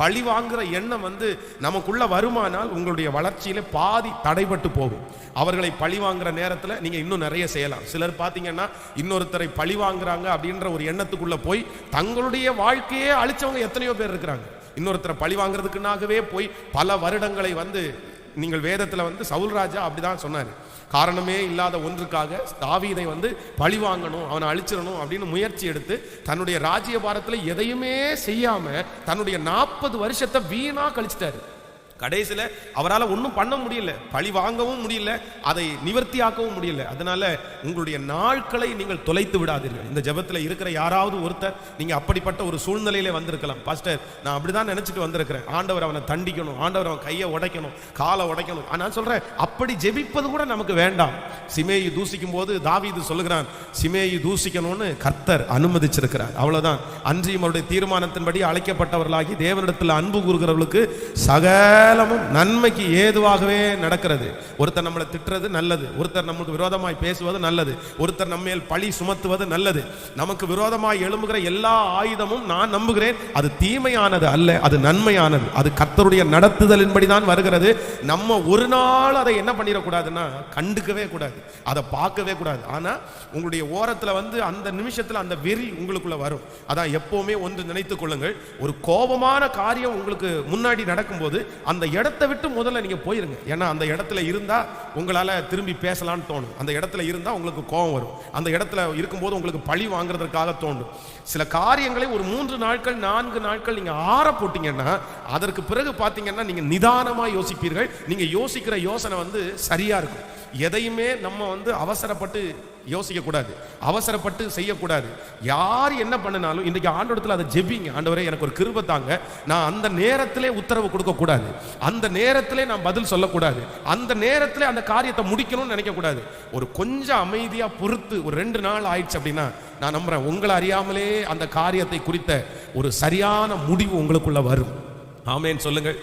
பழி வாங்குற எண்ணம் வந்து நமக்குள்ள வருமானால் உங்களுடைய வளர்ச்சியில பாதி தடைபட்டு போகும். அவர்களை பழி வாங்குற நேரத்தில் நீங்க இன்னும் நிறைய செய்யலாம். சிலர் பார்த்தீங்கன்னா இன்னொருத்தரை பழி வாங்குறாங்க அப்படின்ற ஒரு எண்ணத்துக்குள்ள போய் தங்களுடைய வாழ்க்கையே அழிச்சவங்க எத்தனையோ பேர் இருக்கிறாங்க. இன்னொருத்தரை பழி வாங்குறதுக்குனாகவே போய் பல வருடங்களை வந்து நீங்கள் வேதத்தில் வந்து சவுல் ராஜா அப்படிதான் சொன்னார். காரணமே இல்லாத ஒன்றுக்காக தாவீதை வந்து பழி வாங்கணும் அவனை அழிச்சிடணும் அப்படின்னு முயற்சி எடுத்து தன்னுடைய ராஜ்யபாரத்தில் எதையுமே செய்யாம தன்னுடைய நாற்பது வருஷத்தை வீணா கழிச்சிட்டாரு. கடைசியில் அவரால் ஒன்றும் பண்ண முடியல பழி வாங்கவும் முடியல அதை நிவர்த்தியாக்கவும் முடியல. அதனால உங்களுடைய நாட்களை நீங்கள் தொலைத்து விடாதீர்கள். இந்த ஜெபத்தில் இருக்கிற யாராவது ஒருத்தர் நீங்கள் அப்படிப்பட்ட ஒரு சூழ்நிலையிலே வந்திருக்கலாம். பாஸ்டர் நான் அப்படிதான் நினச்சிட்டு வந்திருக்கிறேன். ஆண்டவர் அவனை தண்டிக்கணும் ஆண்டவர் அவன் கையை உடைக்கணும் காலை உடைக்கணும். ஆனால் நான் அப்படி ஜெபிப்பது கூட நமக்கு வேண்டாம். சிமேயி தூசிக்கும் போது தாவிது சொல்லுகிறான் சிமேயி தூசிக்கணும்னு கர்த்தர் அனுமதிச்சிருக்கிறார். அவ்வளவுதான். அன்றி அவருடைய தீர்மானத்தின்படி அழைக்கப்பட்டவர்களாகி தேவனிடத்தில் அன்பு கூறுகிறவர்களுக்கு சகலமும் நன்மைக்கு ஏதுவாகவே நடக்கிறது. ஒருத்தர் நம்மளை திட்டுறது நல்லது ஒருத்தர் நமக்கு விரோதமாய் பேசுவது நல்லது ஒருத்தர் நம்ம மேல் பழி சுமத்துவது நல்லது. நமக்கு விரோதமாய் எழும்புகிற எல்லா ஆயுதமும் நான் நம்புகிறேன். அது தீமையானது அல்ல அது நன்மையானது. அது கர்த்தருடைய நடத்துதலின்படி தான் வருகிறது. நம்ம ஒரு நாள் அதை என்ன பண்ணிடக்கூடாதுன்னா கண்டுக்கவே கூடாது. அதை பார்க்கவே கூடாது. ஆனா உங்களுடைய ஓரத்துல வந்து அந்த நிமிஷத்தில் அந்த வெறி உங்களுக்குள்ள வரும். அதான் எப்போவுமே ஒன்று நினைத்து கொள்ளுங்கள். ஒரு கோபமான காரியம் உங்களுக்கு முன்னாடி நடக்கும்போது அந்த இடத்தை விட்டு முதல்ல நீங்க போயிருங்க. ஏன்னா அந்த இடத்துல இருந்தா உங்களால திரும்பி பேசலான்னு தோணும். அந்த இடத்துல இருந்தால் உங்களுக்கு கோபம் வரும். அந்த இடத்துல இருக்கும்போது உங்களுக்கு பழி வாங்குறதுக்காக தோணும் சில காரியங்களை ஒரு மூன்று நாட்கள் நான்கு நாட்கள் நீங்க ஆற போட்டீங்கன்னா அதற்கு பிறகு பார்த்தீங்கன்னா நீங்க நிதானமாக யோசிப்பீர்கள். நீங்க யோசிக்கிற யோசனை வந்து சரியா இருக்கும். எதையுமே நம்ம வந்து அவசரப்பட்டு யோசிக்கக்கூடாது. அவசரப்பட்டு செய்யக்கூடாது. யார் என்ன பண்ணினாலும் இன்றைக்கு ஆண்டோடத்தில் அதை ஜெபிங்க. ஆண்டவரே எனக்கு ஒரு கிருப தாங்க. நான் அந்த நேரத்திலே உத்தரவு கொடுக்கக்கூடாது. அந்த நேரத்திலே நான் பதில் சொல்லக்கூடாது. அந்த நேரத்திலே அந்த காரியத்தை முடிக்கணும்னு நினைக்கக்கூடாது. ஒரு கொஞ்சம் அமைதியாக பொறுத்து ஒரு ரெண்டு நாள் ஆயிடுச்சு அப்படின்னா நான் நம்புறேன் உங்களை அறியாமலே அந்த காரியத்தை குறித்த ஒரு சரியான முடிவு உங்களுக்குள்ள வரும். ஆமேன்னு சொல்லுங்கள்.